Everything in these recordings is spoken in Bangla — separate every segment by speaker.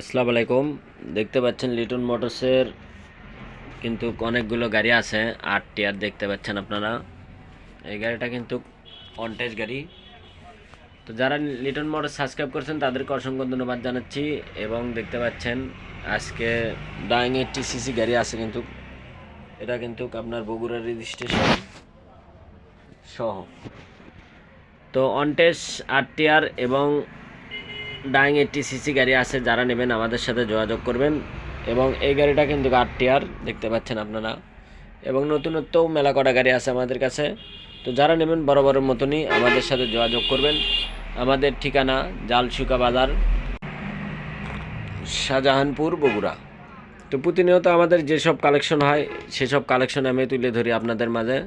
Speaker 1: আসসালামু আলাইকুম। দেখতে পাচ্ছেন লিটন মোটরসের কিন্তু অনেকগুলো গাড়ি আছে আট টিয়ার দেখতে পাচ্ছেন আপনারা। এই গাড়িটা কিন্তু অনটেজ গাড়ি। তো যারা লিটন মোটর সাবস্ক্রাইব করছেন, তাদেরকে অসংখ্য ধন্যবাদ জানাচ্ছি। এবং দেখতে পাচ্ছেন আজকে ডাইং এইটটি সিসি গাড়ি আছে কিন্তু। এটা কিন্তু আপনার বগুড়া রেজিস্ট্রেশন সহ। তো অনটেস আট টিয়ার এবং ডাইং এইটটি সিসি গাড়ি আছে, যারা নেবেন আমাদের সাথে যোগাযোগ করবেন। এবং এই গাড়িটা কিন্তু আট টিয়ার দেখতে পাচ্ছেন আপনারা। এবং নতুনত্বও মেলা কটা গাড়ি আছে আমাদের কাছে। তো যারা নেবেন বড় মতনই আমাদের সাথে যোগাযোগ করবেন। আমাদের ঠিকানা জালসুকা বাজার, শাহজাহানপুর, বগুড়া। তো প্রতিনিয়ত আমাদের যেসব কালেকশন হয়, সেসব কালেকশন আমি তুলে ধরি আপনাদের মাঝে।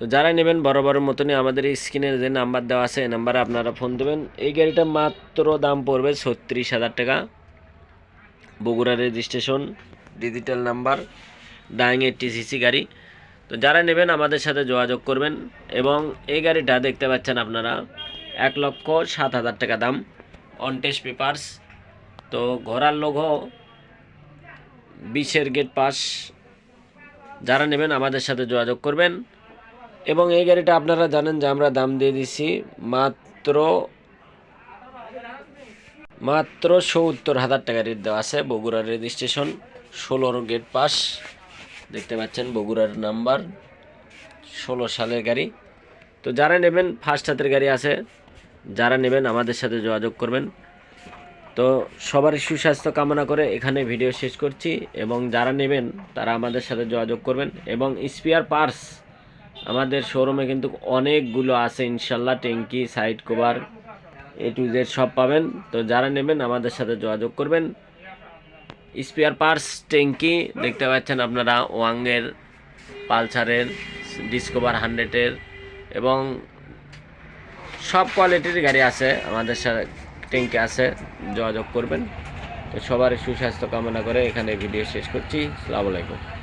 Speaker 1: তো যারা নেবেন বড় মতনই আমাদের এই স্ক্রিনে যে নাম্বার দেওয়া আছে, এই নাম্বারে আপনারা ফোন দেবেন। এই গাড়িটা মাত্র দাম পড়বে ছত্রিশ হাজার টাকা। বগুড়া রেজিস্ট্রেশন ডিজিটাল নাম্বার ডাইং এইটটি সিসি গাড়ি। তো যারা নেবেন আমাদের সাথে যোগাযোগ করবেন এবং এই গাড়িটা দেখতে পাচ্ছেন আপনারা, এক লক্ষ সাত হাজার টাকা দাম। অনটেস্ট পেপার্স তো ঘোড়ার লোগো বিশের গেট পাস যারা নেবেন আমাদের সাথে যোগাযোগ করবেন। এবং এই গাড়িটা আপনারা জানেন যে আমরা দাম দিয়ে দিছি মাত্র মাত্র সত্তর হাজার টাকা রেট দেওয়া আছে বগুড়ার রেজিস্ট্রেশন ষোলোর গেট পাস। দেখতে পাচ্ছেন বগুড়ার নাম্বার, ষোলো সালের গাড়ি। তো যারা নেবেন ফার্স্ট হাতের গাড়ি আছে, যারা নেবেন আমাদের সাথে যোগাযোগ করবেন। তো সবার সুস্বাস্থ্য কামনা করে এখানে ভিডিও শেষ করছি এবং যারা নেবেন, তারা আমাদের সাথে যোগাযোগ করবেন এবং স্পিয়ার পার্স আমাদের শোরুমে কিন্তু অনেকগুলো আছে, ইনশাল্লাহ ট্যাঙ্কি side cover A to Z সব পাবেন। তো যারা নেবেন, আমাদের সাথে যোগাযোগ করবেন। স্পিয়ার পার্স ট্যাঙ্কি, দেখতে পাচ্ছেন আপনারা, ওয়াংয়ের, পালসারের ডিসকভার হান্ড্রেডের এবং সব কোয়ালিটির গাড়ি আছে, আমাদের সাথে ট্যাঙ্কি আছে, যোগাযোগ করবেন। তো সবার সুস্বাস্থ্য কামনা করে এখানে ভিডিও শেষ করছি। আলাইকুম।